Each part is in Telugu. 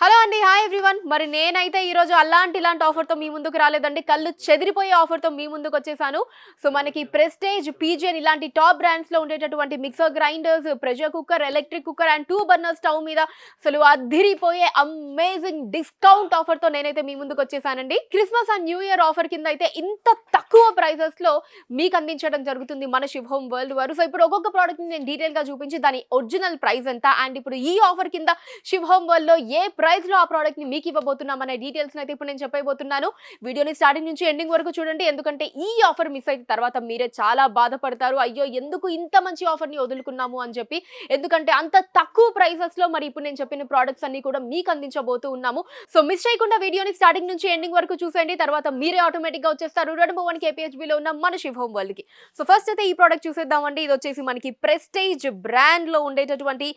హలో అండి హాయ్ ఎవ్రీవన్ మరి నేనైతే ఈరోజు అలాంటి ఇలాంటి ఆఫర్తో మీ ముందుకు రాలేదండి. కళ్ళు చెదిరిపోయే ఆఫర్తో మీ ముందుకు వచ్చేసాను. సో మనకి ప్రెస్టేజ్ పీజియన్ ఇలాంటి టాప్ బ్రాండ్స్లో ఉండేటటువంటి mixer grinders pressure cooker electric cooker and two burner stove మీద అసలు అదిరిపోయే అమేజింగ్ డిస్కౌంట్ ఆఫర్తో నేనైతే మీ ముందుకు వచ్చేసానండి. Christmas and new year offer కింద అయితే ఇంత తక్కువ ప్రైజెస్లో మీకు అందించడం జరుగుతుంది మన శివ్ హోమ్ వరల్డ్ వారు. సో ఇప్పుడు ఒక్కొక్క ప్రోడక్ట్ని నేను డీటెయిల్గా చూపించి దాని ఒరిజినల్ ప్రైస్ ఎంత? అండ్ ఇప్పుడు ఈ ఆఫర్ కింద శివ్ హోమ్ వరల్డ్లో ఏ ప్రైస్లో ఆ ప్రోడక్ట్ని మీకు ఇవ్వబోతున్నాం డీటెయిల్స్ అయితే ఇప్పుడు నేను చెప్పబోతున్నాను. వీడియోని స్టార్టింగ్ నుంచి ఎండింగ్ వరకు చూడండి. ఎందుకంటే ఈ ఆఫర్ మిస్ అయితే తర్వాత మీరే చాలా బాధపడతారు. అయ్యో ఎందుకు ఇంత మంచి ఆఫర్ని వదులుకున్నాము అని చెప్పి. ఎందుకంటే అంత తక్కువ ప్రైసెస్లో మరి ఇప్పుడు నేను చెప్పిన ప్రోడక్ట్స్ అన్ని కూడా మీకు అందించబోతూ ఉన్నాము. సో మిస్ చేయకుండా వీడియోని స్టార్టింగ్ నుంచి ఎండింగ్ వరకు చూసేయండి. తర్వాత మీరే ఆటోమేటిక్గా వచ్చేస్తారు రెండు వన్ కేపీహెచ్బి లో ఉన్న మన శివ్ హోమ్ వరల్డ్కి సో ఫస్ట్ అయితే ఈ ప్రోడక్ట్ చూసేద్దామండి. ఇది వచ్చేసి మనకి ప్రెస్టేజ్ బ్రాండ్లో ఉండేటటువంటి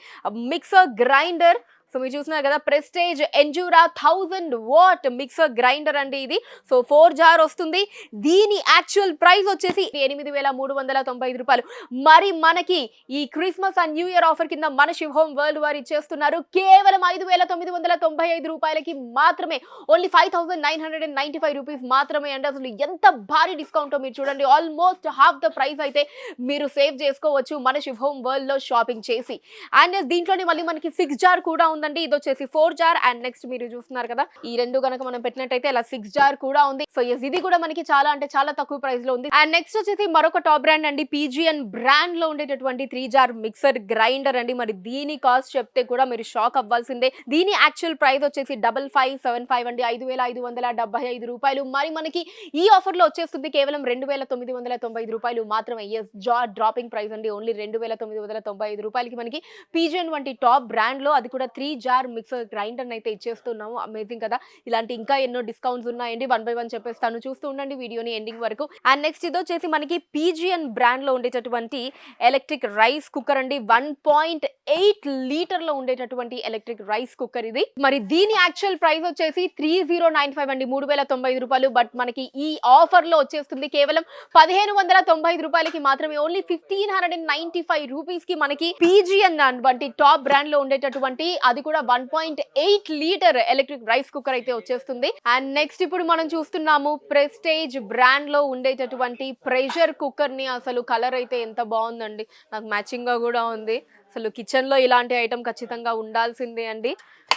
మిక్సర్ గ్రైండర్. సో మీరు చూస్తున్నారు కదా Prestige Endura thousand watt mixer grinder అండి ఇది. సో ఫోర్ జార్ వస్తుంది. దీని యాక్చువల్ ప్రైస్ వచ్చేసి ఎనిమిది వేల మూడు వందల తొంభై ఐదు రూపాయలు. మరి మనకి ఈ Christmas and new year offer కింద మన శివ్ హోమ్ వరల్డ్ వారు ఇచ్చేస్తున్నారు. కేవలం ఐదు వేల తొమ్మిది వందల తొంభై ఐదు రూపాయలకి మాత్రమే only five thousand nine hundred and ninety five rupees మాత్రమే. అండి అసలు ఎంత భారీ డిస్కౌంట్ మీరు చూడండి ఆల్మోస్ట్ హాఫ్ ద ప్రైస్ అయితే మీరు సేవ్ చేసుకోవచ్చు మన శివ హోమ్ వరల్డ్లో షాపింగ్ చేసి. అండ్ దీంట్లోనే మళ్ళీ మనకి సిక్స్ జార్ కూడా ఉందండి. ఇది వచ్చేసి ఫోర్ జార్ అండ్ నెక్స్ట్ మీరు చూస్తున్నారు కదా ఈ రెండు కనుక మనం పెట్టినట్టయితే ఇలా సిక్స్ జార్ కూడా ఉంది. సో ఎస్ ఇది కూడా మనకి చాలా అంటే చాలా తక్కువ ప్రైస్లో ఉంది. అండ్ నెక్స్ట్ వచ్చేసి మరొక టాప్ బ్రాండ్ అండి పీజీఎన్ బ్రాండ్లో ఉండేటటువంటి త్రీ జార్ మిక్సర్ గ్రైండర్ అండి. మరి దీని కాస్ట్ చెప్తే కూడా మీరు షాక్ అవ్వాల్సిందే. దీని యాక్చువల్ ప్రైస్ వచ్చేసి డబల్ ఫైవ్ సెవెన్ ఫైవ్ అండి. ఐదు వేల ఐదు వందల డెబ్బై ఐదు రూపాయలు. మరి మనకి ఈ ఆఫర్లో వచ్చేస్తుంది కేవలం రెండు వేల తొమ్మిది వందల తొంభై ఐదు రూపాయలు. మాత్రమే ఎస్ జా డ్రాపింగ్ ప్రైస్ అండి. ఓన్లీ రెండు వేల తొమ్మిది వందల తొంభై ఐదు రూపాయలకి మనకి పీజియన్ వంటి టాప్ బ్రాండ్లో అది కూడా త్రీ జార్ మిక్సర్ గ్రైండర్ అయితే ఇచ్చేస్తున్నాము. అమేజింగ్ కదా. ఇలాంటి ఇంకా ఎన్నో డిస్కౌంట్స్ ఉన్నాయండి. వన్ బై వన్ చెప్పేస్తాను. చూస్తూ ఉండండి వీడియోని ఎండింగ్ వరకు. అండ్ నెక్స్ట్ ఇది వచ్చేసి మనకి పీజియన్ బ్రాండ్లో ఉండేటటువంటి ఎలక్ట్రిక్ రైస్ కుక్కర్ అండి. వన్ పాయింట్ ఎయిట్ లీటర్లో ఉండేటటువంటి ఎలక్ట్రిక్ రైస్ కుక్కర్ ఇది. మరి దీని యాక్చువల్ ప్రైస్ వచ్చేసి త్రీ జీరో నైన్ ఫైవ్ అండి. మూడు వేల తొంభై ఐదు రూపాయలు. బట్ మనకి ఈ ఆఫర్లో వచ్చేస్తుంది కేవలం పదిహేను వందల తొంభై ఐదు రూపాయలకి మాత్రమే. Only fifteen hundred and ninety five రూపీస్కి మనకి పీజియన్ వంటి టాప్ బ్రాండ్లో ఉండేటటువంటి అది కూడా one point eight litre electric rice cooker అయితే వచ్చేస్తుంది. అండ్ నెక్స్ట్ ఇప్పుడు మనం చూస్తున్నాము ప్రెస్టేజ్ బ్రాండ్లో ఉండేటటువంటి ప్రెషర్ కుక్కర్ని అసలు కలర్ అయితే ఎంత బాగుందండి. నాకు మ్యాచింగ్గా కూడా ఉంది. అసలు కిచెన్లో ఇలాంటి ఐటమ్ ఖచ్చితంగా ఉండాల్సిందే అండి.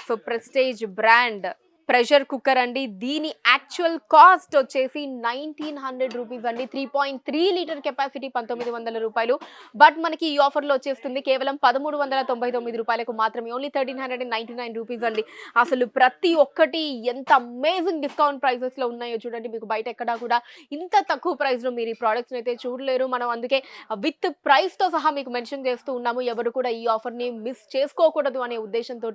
So Prestige brand pressure cooker అండి. దీని యాక్చువల్ కాస్ట్ వచ్చేసి నైన్టీన్ హండ్రెడ్ రూపీస్ అండి. Three point three litre capacity పంతొమ్మిది వందల రూపాయలు. బట్ మనకి ఈ ఆఫర్లో వచ్చేస్తుంది కేవలం పదమూడు వందల తొంభై తొమ్మిది రూపాయలకు మాత్రమే. Only thirteen hundred ninety nine rupees అండి అసలు ప్రతి ఒక్కటి ఎంత అమేజింగ్ డిస్కౌంట్ ప్రైసెస్లో ఉన్నాయో చూడండి. మీకు బయట ఎక్కడా కూడా ఇంత తక్కువ ప్రైస్లో మీరు ఈ ప్రోడక్ట్స్ని అయితే చూడలేరు. మనం అందుకే విత్ ప్రైస్తో సహా మీకు మెన్షన్ చేస్తూ ఉన్నాము. ఎవరు కూడా ఈ ఆఫర్ని మిస్ చేసుకోకూడదు అనే ఉద్దేశంతో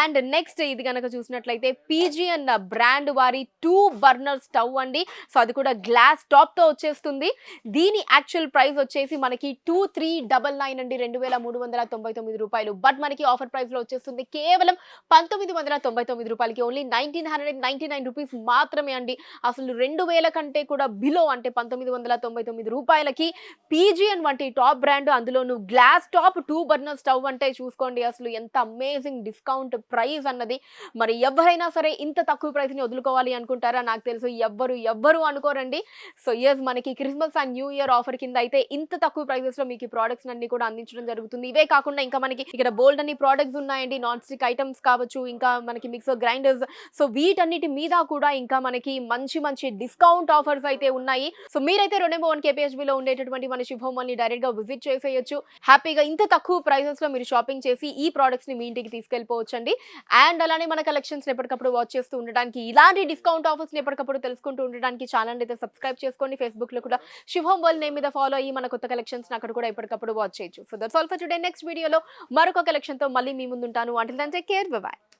అండ్ నెక్స్ట్ ఇది కనుక చూసినట్లయితే పీ పీజియన్ బ్రాండ్ వారి టూ బర్నర్ స్టవ్ అండి. సో అది కూడా గ్లాస్ టాప్తో వచ్చేస్తుంది. దీని యాక్చువల్ ప్రైస్ వచ్చేసి మనకి టూ త్రీ డబల్ నైన్ అండి. రెండు వేల మూడు వందల తొంభై తొమ్మిది రూపాయలు. బట్ మనకి ఆఫర్ ప్రైస్లో వచ్చేస్తుంది కేవలం పంతొమ్మిది వందల తొంభై తొమ్మిది రూపాయలకి. Only nineteen hundred ninety nine rupees మాత్రమే అండి. అసలు రెండు వేల కంటే కూడా బిలో అంటే పంతొమ్మిది వందల తొంభై తొమ్మిది రూపాయలకి పీజియన్ వంటి టాప్ బ్రాండ్ అందులోను glass top two burner stove అంటే చూసుకోండి. అసలు ఎంత అమేజింగ్ డిస్కౌంట్ ప్రైస్ అన్నది. మరి ఎవరైనా సరే ఇంత తక్కువ ప్రైస్ని వదులుకోవాలి అనుకుంటారా నాకు తెలుసు ఎవ్వరు ఎవ్వరు అనుకోరండి. సో ఇయర్స్ మనకి Christmas and new year offer కింద అయితే ఇంత తక్కువ ప్రైసెస్లో మీకు ఈ ప్రోడక్ట్స్ అన్ని కూడా అందించడం జరుగుతుంది. ఇవే కాకుండా ఇంకా మనకి ఇక్కడ బోల్డ్ అన్ని ప్రోడక్ట్స్ ఉన్నాయండి. నాన్ స్టిక్ ఐటమ్స్ కావచ్చు ఇంకా మనకి మిక్సర్ గ్రైండర్స్ సో వీటన్నిటి మీద కూడా ఇంకా మనకి మంచి మంచి డిస్కౌంట్ ఆఫర్స్ అయితే ఉన్నాయి. సో మీరైతే రెండు వన్ కేపీహెచ్బిలో ఉండేటటువంటి మన శుభోమల్ని డైరెక్ట్గా విజిట్ చేసేయచ్చు. హ్యాపీగా ఇంత తక్కువ ప్రైసెస్లో మీరు షాపింగ్ చేసి ఈ ప్రోడక్ట్స్ని మీ ఇంటికి తీసుకెళ్ళిపోవచ్చండి. అండ్ అలానే మన కలెక్షన్స్ ఎప్పటికప్పుడు వాచ్ చేస్తూ ఉండడానికి ఇలాంటి డిస్కౌంట్ ఆఫర్స్ ఎప్పటికప్పుడు తెలుసుకుంటూ ఉండడానికి ఛానల్ అయితే సబ్స్క్రైబ్ చేసుకోండి. ఫేస్బుక్లో కూడా శుభం వల్ నేమ్ మీద ఫాలో అయ్యి మన కొత్త కలెక్షన్స్ అక్కడ కూడా ఎప్పటికప్పుడు వాచ్ చేయొచ్చు. So that's all for today next వీడియోలో మరొక కలెక్షన్తో మళ్ళీ మీ ముందుంటాను. Until then take care bye